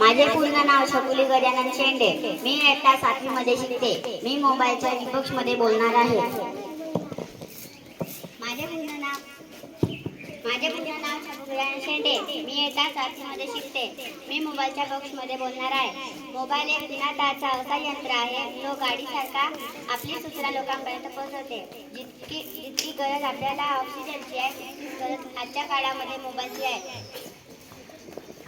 माझे पूर्ण नाव शकुली गजानन शेंडे. मी एकटा सातवी मध्ये शिकते. मी मोबाईलच्या विपक्षमध्ये बोलणार आहे. माझे पूर्ण नाव माझे पूर्ण नाव शकुली शेंडे. मी एकटा सातवी मध्ये शिकते. मी मोबाईलच्या बॉक्समध्ये बोलणार आहे. मोबाईल एक विनाताचा असा यंत्र आहे. जो गाडीसारखा आपली सूचना लोकांपर्यंत पोहोचवते. जितकी जितकी गरज आपल्याला ऑक्सिजनची आहे तितकी गरज आजच्या काळामध्ये मोबाईलची आहे.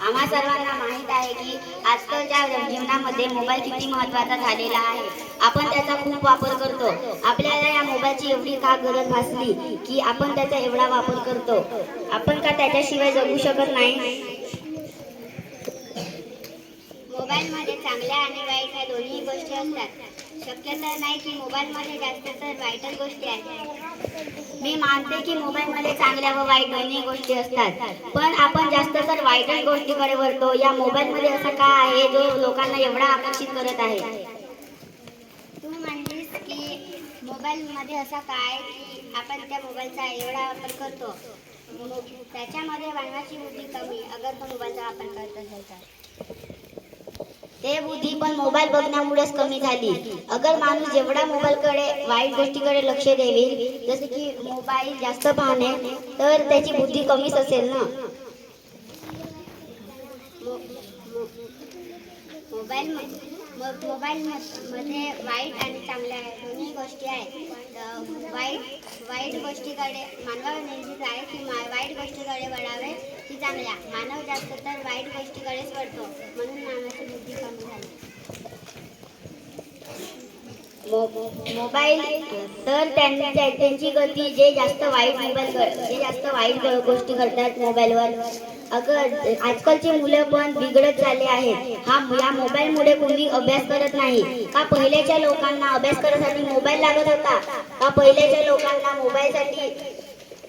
आम्हा सर्वांना माहीत आहे की आजकालच्या जीवनामध्ये मोबाईल किती महत्त्वाचा झालेला आहे. आपण त्याचा खूप वापर करतो. आपल्याला या मोबाईलची एवढी का गरज भासली की आपण त्याचा एवढा वापर करतो? आपण का त्याच्याशिवाय जगू शकत नाही? मोबाईलमध्ये चांगल्या आणि वाईट ह्या दोन्ही गोष्टी असतात. शक्य तर नाही की मोबाईलमध्ये जास्त तर वाईटच गोष्टी आहेत. मी मानते की मोबाईलमध्ये चांगल्या व वाईट दोन्ही गोष्टी असतात. पण आपण जास्त तर वाईटच गोष्टीकडे वळतो. या मोबाईलमध्ये असं काय आहे? जो लोकांना एवढा आकर्षित करत आहे. तू म्हणलीस की मोबाईलमध्ये असं काय की आपण त्या मोबाईलचा एवढा वापर करतो? त्याच्यामध्ये मानवाची बुद्धी कमी अगर तो मोबाईलचा वापर करत असेल तर. ते बुद्धी पण मोबाईल बघण्यामुळेच कमी झाली. अगर माणूस जेवढा मोबाईलकडे वाईट गोष्टीकडे लक्ष देईल जसे की मोबाईल जास्त पाहणे तर त्याची बुद्धी कमीच असेल ना? मोबाईल मोबाईल मध्ये वाईट आणि चांगल्या दोन्ही गोष्टी आहेत. वाईट वाईट गोष्टीकडे मानवावर नेहमीच आहे की मा- वाईट गोष्टीकडे वळावे की चांगल्या. मानव जास्त तर वाईट गोष्टीकडेच वळतो म्हणून मानवाची बुद्धी कमी झाली मो- मोबाईल तर त्यांच्या त्यांची गती जे जास्त वाईट मोबाईल जे जास्त वाईट गोष्टी करतात मोबाईलवर. अगर आजकालची मुलं पण बिघडत झाले आहेत. हा या मोबाईलमुळे कोणी अभ्यास करत नाही. का पहिल्याच्या लोकांना अभ्यास करण्यासाठी मोबाईल लागत होता? का पहिल्याच्या लोकांना मोबाईलसाठी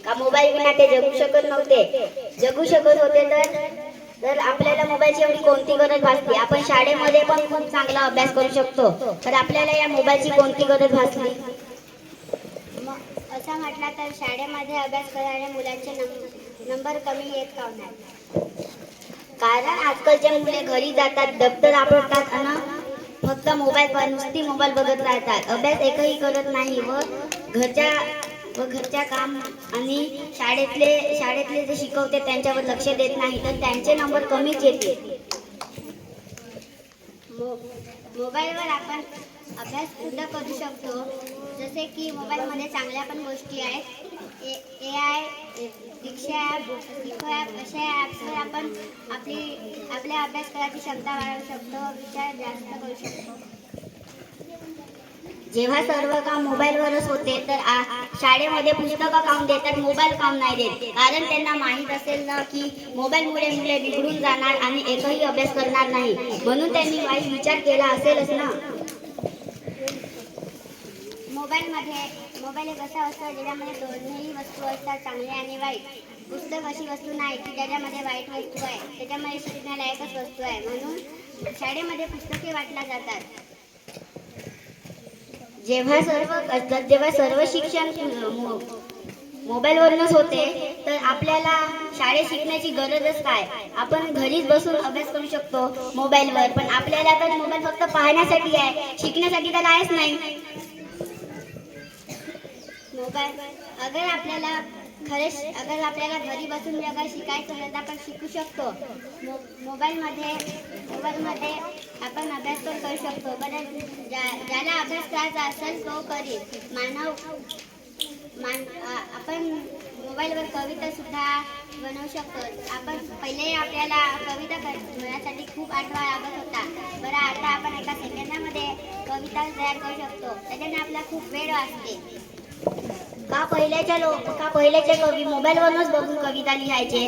का मोबाईल विना ते जगू शकत नव्हते? जगू शकत होते तर तर आपल्याला मोबाईलची एवढी कोणती गरज भासली? आपण शाळेमध्ये पण खूप चांगला अभ्यास करू शकतो. तर आपल्याला या मोबाईलची कोणती गरज भासली? असं म्हटलं तर शाळेमध्ये अभ्यास करणाऱ्या मुलांचे नंबर कमी येत का नाही कारण आजकालचे मुले घरी जातात दप्तर आपडतात आणि फक्त मोबाईल नुसती मोबाईल बघत राहतात. अभ्यास एकही करत नाही व घरच्या व घरच्या काम आणि शाळेतले शाळेतले जे शिकवते त्यांच्यावर लक्ष देत नाही तर त्यांचे नंबर कमीच येते मो- मोबाईलवर आपण अभ्यास पूर्ण करू शकतो. जसे की मोबाईलमध्ये चांगल्या पण गोष्टी आहेत. A A I rickshaw app eco app अशा ॲप्सवर आपण आपली आपल्या अभ्यास करायची क्षमता वाढवू शकतो विचार जास्त करू शकतो. जेव्हा सर्व काम मोबाईलवरच होते तर आ- शाळेमध्ये पुस्तकं काम देतात मोबाईल काम नाही देत? कारण त्यांना माहीत असेल ना की मोबाईलमुळे मुले बिघडून जाणार आणि एकही अभ्यास करणार नाही. म्हणून त्यांनी वाईट विचार केला असेलच ना? मोबाईलमध्ये मोबाईल एक असा असतो ज्याच्यामध्ये दोन्ही वस्तू असतात चांगल्या आणि वाईट. पुस्तक अशी वस्तू नाही की ज्याच्यामध्ये वाईट वस्तू आहे. त्याच्यामध्ये शिकण्यालायकच वस्तू आहे. म्हणून शाळेमध्ये पुस्तके वाटल्या जातात. जेव्हा सर्व जेव्हा सर्व शिक्षण मो- मोबाईलवरूनच होते तर आपल्याला शाळेत शिकण्याची गरजच काय? आपण घरीच बसून अभ्यास करू शकतो मोबाईलवर पण आपल्याला तर मोबाईल फक्त पाहण्यासाठी आहे शिकण्यासाठी तर आहेच नाही. मोबाईल अगर आपल्याला खरे अगर आपल्याला घरी बसून अगर शिकायचं असेल तर आपण शिकू शकतो. मो मोबाईलमध्ये मोबाईलमध्ये आपण अभ्यास पण करू शकतो. बरं ज्या ज्याला अभ्यास करायचा असेल तो करेल मानव मान आपण मोबाईलवर कविता सुद्धा बनवू शकतो. आपण पहिले आपल्याला कविता करण्यासाठी म्हणण्यासाठी खूप आठवा लागत होता. बरं आता आपण एका सेकंदामध्ये कविता तयार करू शकतो. त्याच्याने आपला खूप वेळ वाचते. का पहिल्याच्या लोक का पहिल्याचे कवी मोबाईलवरूनच बघून कविता लिहायचे?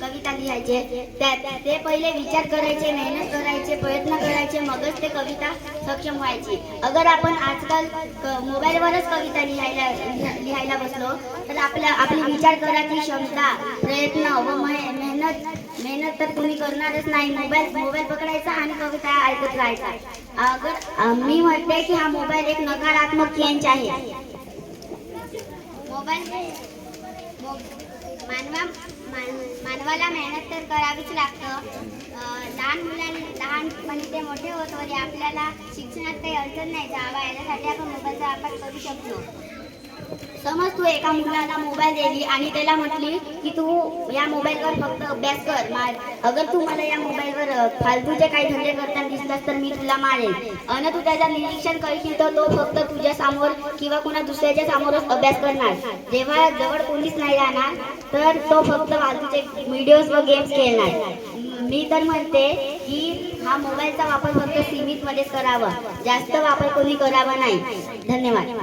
कविता लिहायचे. त्या ते पहिले विचार करायचे मेहनत करायचे प्रयत्न करायचे मगच ते कविता सक्षम व्हायची. अगर आपण आजकाल मोबाईलवरच कविता लिहायला लिहायला बसलो तर आपल्या आपली विचार करायची क्षमता प्रयत्न व मेहनत मेहनत तर तुम्ही करणारच नाही. मोबाईल मोबाईल पकडायचा आणि कविता ऐकत राहायचा. अगर मी म्हणते की हा मोबाईल एक नकारात्मक चेंज आहे. मोबाईल मानवा मान- मानवाला मेहनत तर करावीच लागतं. लहान मुलांना म्हणजे मोठे होत वगैरे आपल्याला शिक्षणात काही अडचण नाही. जावा याच्यासाठी आपण मोबाईलचा वापर करू शकतो. समज तू एका मुलाला मोबाईल दिली आणि त्याला म्हटली की तू या मोबाईलवर फक्त अभ्यास कर मार. अगर तू मला या मोबाईलवर फालतूचे काही धंदे करताना दिसलास तर मी तुला मारेन. अन तू त्याचं निरीक्षण करशील तर तो फक्त तुझ्या समोर किंवा कुणा दुसऱ्याच्या समोरच अभ्यास करणार. जेव्हा जवळ कोणीच नाही राहणार तर तो फक्त फालतूचे व्हिडिओज व गेम्स खेळणार. मी तर म्हणते की हा मोबाईलचा वापर फक्त सीमित मध्येच करावा. जास्त वापर कोणी करावा नाही. धन्यवाद.